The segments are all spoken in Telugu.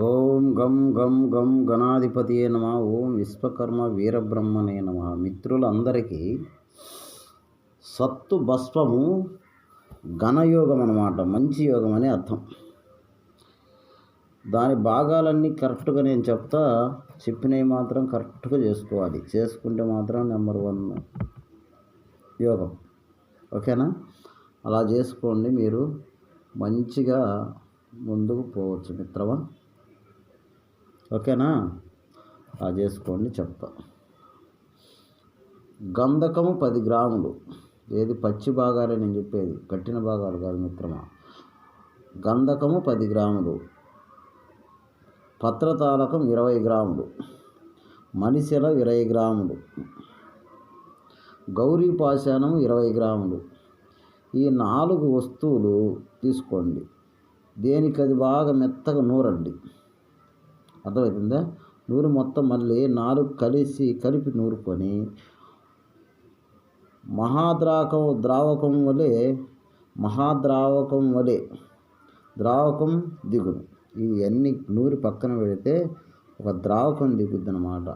ఓం గం గం గం గణాధిపతి నమ. ఓం విశ్వకర్మ వీరబ్రహ్మనే నమ. మిత్రులందరికీ సత్తు భస్వము ఘనయోగం అన్నమాట. మంచి యోగం అని అర్థం. దాని భాగాలన్నీ కరెక్ట్గా నేను చెప్తా. చెప్పినవి మాత్రం కరెక్ట్గా చేసుకోవాలి. చేసుకుంటే మాత్రం నెంబర్ వన్ యోగం. ఓకేనా? అలా చేసుకోండి మీరు. మంచిగా ముందుకు పోవచ్చు మిత్రమా. ఓకేనా? అలా చేసుకోండి చెప్తా. గంధకము పది గ్రాములు. ఏది పచ్చి భాగాలే నేను చెప్పేది. కట్టిన భాగాలు కాదు మిత్రమా. గంధకము పది గ్రాములు. పత్రతాలకం ఇరవై గ్రాములు. మనిషిల ఇరవై గ్రాములు. గౌరీ పాషాణం ఇరవై గ్రాములు. ఈ నాలుగు వస్తువులు తీసుకోండి. దేనికి అది బాగా మెత్తగా నూరండి. అర్థమవుతుందా? నూరు మొత్తం మళ్ళీ నాలుగు కలిసి కలిపి నూరుకొని మహాద్రాకం ద్రావకం వలె మహాద్రావకం వలె ద్రావకం దిగును. ఇవన్నీ నూరి పక్కన పెడితే ఒక ద్రావకం దిగుద్ది అనమాట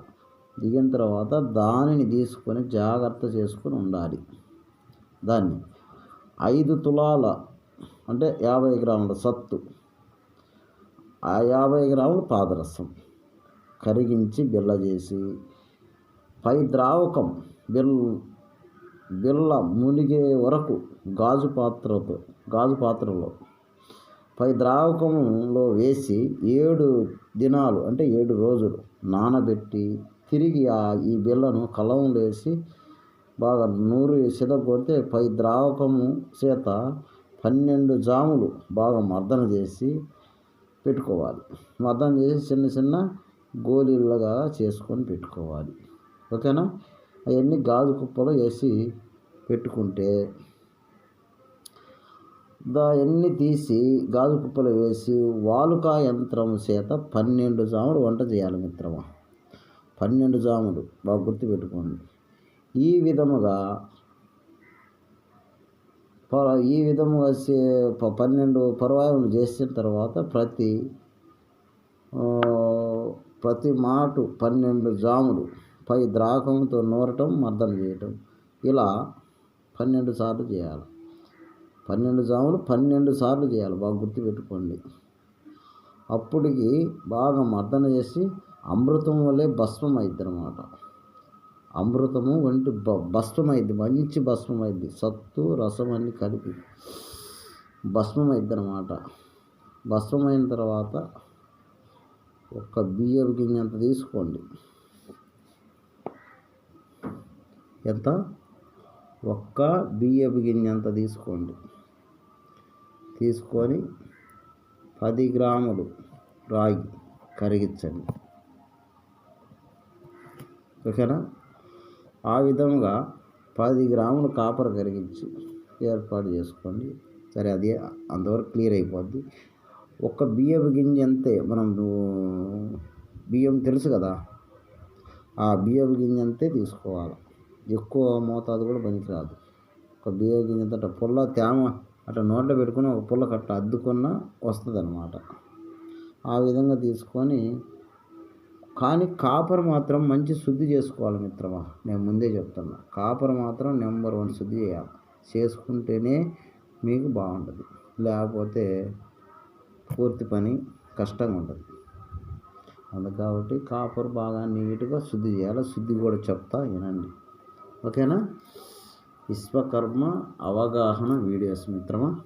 దిగిన తర్వాత దానిని తీసుకొని జాగ్రత్త చేసుకొని ఉండాలి. దాన్ని ఐదు తులాల అంటే యాభై గ్రాముల సత్తు. ఆ యాభై గ్రాములు పాదరసం కరిగించి బిళ్ళ చేసి పై ద్రావకం బిల్ బిళ్ళ మునిగే వరకు గాజు పాత్రతో గాజు పాత్రలో. పై ద్రావకంలో వేసి ఏడు దినాలు అంటే ఏడు రోజులు నానబెట్టి తిరిగి ఆ ఈ బిళ్ళను కలంలో వేసి బాగా నూరు సిద్ధపడితే పై ద్రావకము చేత పన్నెండు జాములు బాగా మర్దన చేసి పెట్టుకోవాలి. మర్దన చేసి చిన్న చిన్న గోళీలుగా చేసుకొని పెట్టుకోవాలి. ఓకేనా? అవన్నీ గాజు కుప్పలో వేసి పెట్టుకుంటే దాన్ని తీసి గాజు కుప్పలు వేసి వాలుకా యంత్రం చేత పన్నెండు జాములు వంట చేయాలి మిత్రమా. పన్నెండు జాములు బాగా గుర్తుపెట్టుకోండి. ఈ విధముగా ఈ విధముగా పన్నెండు పర్వాయములు చేసిన తర్వాత ప్రతి ప్రతి మాటు పన్నెండు జాములు పై ద్రాకంతో నూరటం మర్దన చేయటం. ఇలా పన్నెండు సార్లు చేయాలి. పన్నెండు జాములు పన్నెండు సార్లు చేయాలి. బాగా గుర్తుపెట్టుకోండి. అప్పటికి బాగా మర్దన చేసి అమృతం వల్లే భస్మం అవుతుంది అమృతము వంటి బ భస్మమైద్ది మంచి భస్మమైంది సత్తు రసం అన్ని కలిపి భస్మమైద్ది అనమాట భస్మమైన తర్వాత ఒక బియ్యం గింజంత తీసుకోండి. ఎంత? ఒక్క బియ్యపు గింజంత తీసుకోండి. తీసుకొని పది గ్రాములు రాగి కరిగించండి. ఓకేనా? ఆ విధంగా పది గ్రాములు కాపర్ కరిగించి ఏర్పాటు చేసుకోండి. సరే అది అంతవరకు క్లియర్ అయిపోద్ది. ఒక్క బియ్యపు గింజ అంతే మనం బియ్యం తెలుసు కదా ఆ బియ్యపు గింజ అంతే తీసుకోవాలి. ఎక్కువ మోతాదు కూడా పనికిరాదు. ఒక బియ్యం గింజ అంత పుల్ల తేమ అట్లా నోట్లో పెట్టుకుని ఒక పుల్ల కట్ట అద్దుకున్న వస్తుంది అనమాట ఆ విధంగా తీసుకొని కానీ కాపర్ మాత్రం మంచి శుద్ధి చేసుకోవాలి మిత్రమా? నేను ముందే చెప్తున్నా. కాపర్ మాత్రం నెంబర్ వన్ శుద్ధి చేయాలి. చేసుకుంటేనే మీకు బాగుంటుంది. లేకపోతే పూర్తి పని కష్టంగా ఉంటుంది. అందుకు కాబట్టి కాపర్ బాగా నీట్గా శుద్ధి చేయాలి. శుద్ధి కూడా చెప్తా వినండి. ఓకేనా? విశ్వకర్మ అవగాహన వీడియోస్ మిత్రమా?